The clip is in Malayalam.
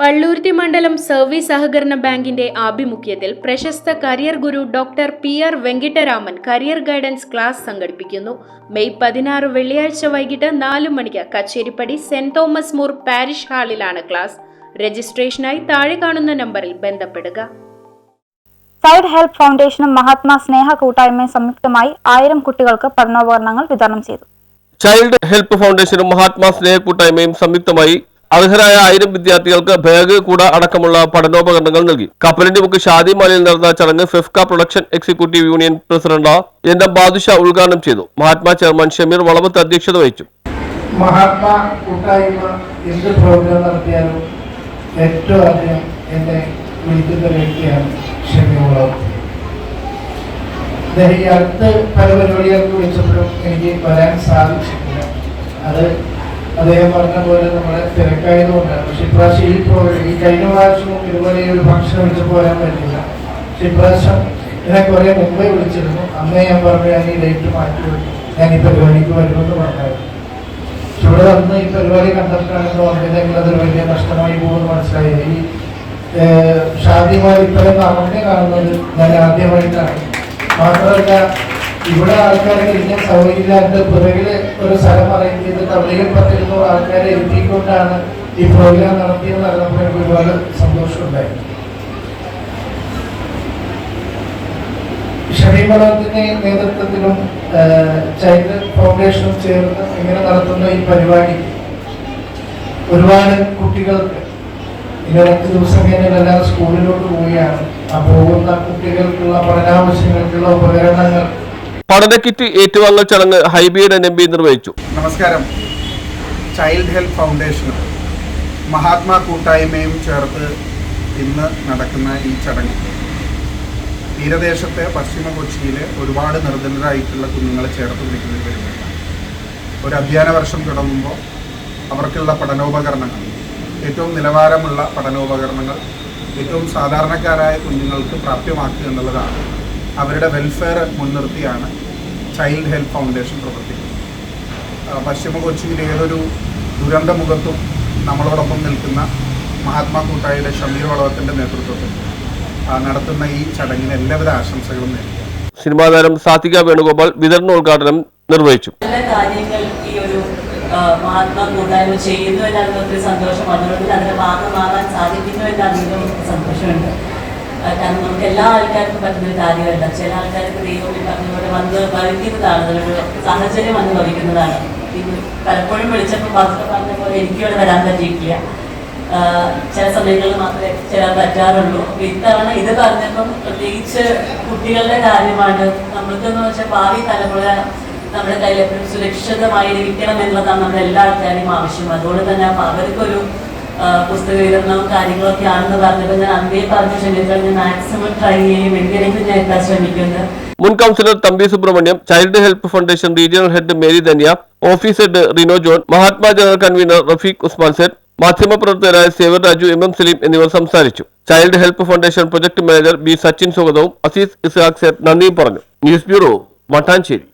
പള്ളൂർത്തി മണ്ഡലം സർവീസ് സഹകരണ ബാങ്കിന്റെ ആഭിമുഖ്യത്തിൽ പ്രശസ്ത കരിയർ ഗുരു doctor P R Venkitaraman career guidance class സംഘടിപ്പിക്കുന്നു. മെയ് പതിനാറ് വെള്ളിയാഴ്ച വൈകിട്ട് നാല് മണിക്ക് Kacheripady Saint Thomas More parish ഹാളിലാണ് class. രജിസ്ട്രേഷനായി താഴെ കാണുന്ന നമ്പറിൽ ബന്ധപ്പെടുക. സൈഡ് ഹെൽപ്പ് ഫൗണ്ടേഷനും മഹാത്മാ സ്നേഹ കൂട്ടായ്മയും സംയുക്തമായി ആയിരം കുട്ടികൾക്ക് പഠനോപകരണങ്ങൾ വിതരണം ചെയ്തു. ചൈൽഡ് ഹെൽപ്പ് ഫൗണ്ടേഷനും മഹാത്മാ സ്നേഹ കൂട്ടായ്മയും സംയുക്തമായി അർഹരായ ആയിരം വിദ്യാർത്ഥികൾക്ക് ബാഗ് കൂട അടക്കമുള്ള പഠനോപകരണങ്ങൾ നൽകി. കപ്പലിന്റെ മുക്ക് ഷാദിമാലയിൽ നടന്ന ചടങ്ങ് FEFKA production executive union president N M Badusha ഉദ്ഘാടനം ചെയ്തു. മഹാത്മാ ചെയർമാൻ ഷമീർ വളവത്ത് അധ്യക്ഷത വഹിച്ചു. മഹാത്മാ കൂട്ടായ്മ എന്ത് പ്രോഗ്രാം നടത്തിയാലും ഏറ്റവും ആദ്യം എന്നെ വിളിക്കുന്ന വ്യക്തിയാണ് ഷെമിയോളം അദ്ദേഹം ഈ അടുത്ത് പല പരിപാടികൾക്ക് വിളിച്ചപ്പോഴും എനിക്ക് വരാൻ സാധിച്ചിട്ടില്ല. അത് അദ്ദേഹം പറഞ്ഞ പോലെ നമ്മളെ തിരക്കായതുകൊണ്ടാണ് പക്ഷെ ഇപ്രാവശ്യം ഈ പ്രോഗ്രാം ഈ കഴിഞ്ഞ പ്രാവശ്യവും ഇതുപോലെ ഒരു ഭക്ഷണം വിളിച്ചപ്പോൾ വരാൻ പറ്റില്ല പക്ഷെ ഇപ്രാവശ്യം എന്നെ കുറെ മുമ്പേ വിളിച്ചിരുന്നു. അന്നേ ഞാൻ പറഞ്ഞു ഞാൻ ഈ ഡേറ്റ് മാറ്റി ഞാൻ ഈ പരിപാടിക്ക് വരുമെന്ന് പറഞ്ഞായിരുന്നു. പക്ഷെ ഇവിടെ വന്ന് ഈ പരിപാടി കണ്ടെത്താണെന്ന് പറഞ്ഞില്ലെങ്കിൽ അതൊരു വലിയ നഷ്ടമായി പോകുമെന്ന് മനസ്സിലായി. ഈ ഷാദിമാർ ഇത്രയും നാമത്തെ കാണുന്നത് ഞാൻ ആദ്യമായിട്ടാണ്. മാത്രമല്ല ഇവിടെ ആൾക്കാരെ ഇരിക്കാൻ സൗകര്യമില്ലാത്ത പിറകിൽ ഒരു സ്ഥലം അറേഞ്ച് അവിടെയും പത്തിരുന്നൂറ് ആൾക്കാരെ എത്തിക്കൊണ്ടാണ് ഈ പ്രോഗ്രാം നടത്തിയെന്ന് അറിഞ്ഞപ്പോൾ എനിക്ക് ഒരുപാട് സന്തോഷമുണ്ടായി. ഷമീമളത്തിന്റെ നേതൃത്വത്തിലും ചൈൽഡ് ഫൗണ്ടേഷനും ചേർന്ന് ഇങ്ങനെ നടത്തുന്ന ഈ പരിപാടി ഒരുപാട് കുട്ടികൾക്ക് ഇനി പത്ത് ദിവസം കഴിഞ്ഞാൽ സ്കൂളിലോട്ട് പോവുകയാണ്. ആ പോകുന്ന കുട്ടികൾക്കുള്ള പഠനാവശ്യങ്ങൾക്കുള്ള ഉപകരണങ്ങൾ പഠന കിറ്റ് ഏറ്റുവാങ്ങൽ ചടങ്ങ് ഹൈബിയുടെ എം പി നിർവഹിച്ചു. നമസ്കാരം. ചൈൽഡ് ഹെൽത്ത് ഫൗണ്ടേഷനും മഹാത്മാ കൂട്ടായ്മയും ചേർത്ത് ഇന്ന് നടക്കുന്ന ഈ ചടങ്ങ് തീരദേശത്തെ പശ്ചിമ കൊച്ചിയിലെ ഒരുപാട് നിർദ്ധനരായിട്ടുള്ള കുഞ്ഞുങ്ങളെ ചേർത്ത് പിടിക്കുന്ന പരിപാടിയാണ് ഒരു അധ്യയന വർഷം തുടങ്ങുമ്പോൾ അവർക്കുള്ള പഠനോപകരണങ്ങൾ ഏറ്റവും നിലവാരമുള്ള പഠനോപകരണങ്ങൾ ഏറ്റവും സാധാരണക്കാരായ കുഞ്ഞുങ്ങൾക്ക് പ്രാപ്യമാക്കുക എന്നുള്ളതാണ്. അവരുടെ വെൽഫെയർ മുൻനിർത്തിയാണ് ചൈൽഡ് ഹെൽത്ത് ഫൗണ്ടേഷൻ പ്രവർത്തിക്കുന്നു. പശ്ചിമ കൊച്ചിയിലെ ഏതൊരു ദുരന്ത മുഖത്തും നമ്മളോടൊപ്പം നിൽക്കുന്ന മഹാത്മാ കൂട്ടായിയുടെ ഷമീർ വളവത്തിന്റെ നേതൃത്വത്തിൽ നടത്തുന്ന ഈ ചടങ്ങിന് എല്ലാവിധ ആശംസകളും നേരുന്നു. സിനിമാ താരം സാത്വിക വേണുഗോപാൽ വിതരണോദ്ഘാടനം നിർവഹിച്ചു. നല്ല കാര്യങ്ങൾ ഈ ഒരു മഹാത്മാ കൂട്ടായ്മ ചെയ്യുന്നു എന്നതിൽ ഒത്തിരി സന്തോഷം. അതുകൊണ്ട് അതിന്റെ ഭാഗമാകാൻ സാധിക്കുന്നു സന്തോഷമുണ്ട്. കാരണം നമുക്ക് എല്ലാ ആൾക്കാർക്കും പറ്റുന്ന ഒരു കാര്യമല്ല. ചില ആൾക്കാർക്ക് ദൈവം പറഞ്ഞ വന്ന് ഭവിക്കുന്നതാണ് അതിലൊരു സാഹചര്യം വന്ന് ഭവിക്കുന്നതാണ്. പലപ്പോഴും വിളിച്ചപ്പോൾ ഭാസ്കർ പറഞ്ഞ പോലെ എനിക്ക് ഇവിടെ വരാൻ പറ്റിയിട്ടില്ല. ചില സമയങ്ങളിൽ മാത്രമേ ചില പറ്റാറുള്ളൂ. ഇത്തവണ ഇത് പറഞ്ഞപ്പം പ്രത്യേകിച്ച് കുട്ടികളുടെ കാര്യമാണ്. നമ്മൾക്കെന്ന് വെച്ചാൽ ഭാവി തലമുറ നമ്മുടെ കയ്യിൽ എപ്പോഴും സുരക്ഷിതമായിരിക്കണം എന്നുള്ളതാണ് നമ്മുടെ എല്ലാ ആൾക്കാരെയും ആവശ്യം. അതുകൊണ്ട് തന്നെ അവർക്കൊരു പുസ്തക വിതരണവും കാര്യങ്ങളൊക്കെ ആണെന്ന് പറഞ്ഞപ്പോൾ ഞാൻ അന്നേ പറഞ്ഞു ക്ഷണിച്ചാൽ ഞാൻ മാക്സിമം ട്രൈ ചെയ്യും. എങ്ങനെയെങ്കിലും ഞാൻ എത്താൻ ശ്രമിക്കുന്നത് മുൻ councillor Thampi Subramaniam child help foundation regional head Mary Dhanya office head Rino John Mahatma general convener Rafeeq Usman set മാധ്യമപ്രവർത്തകരായ Xavier Raju M M Saleem എന്നിവർ സംസാരിച്ചു. Child help foundation project manager B Sachin സ്വാഗതവും അസീസ് ഇസ്ഹാഖ് സെറ്റ് നന്ദിയും പറഞ്ഞു. News bureau Mattancherry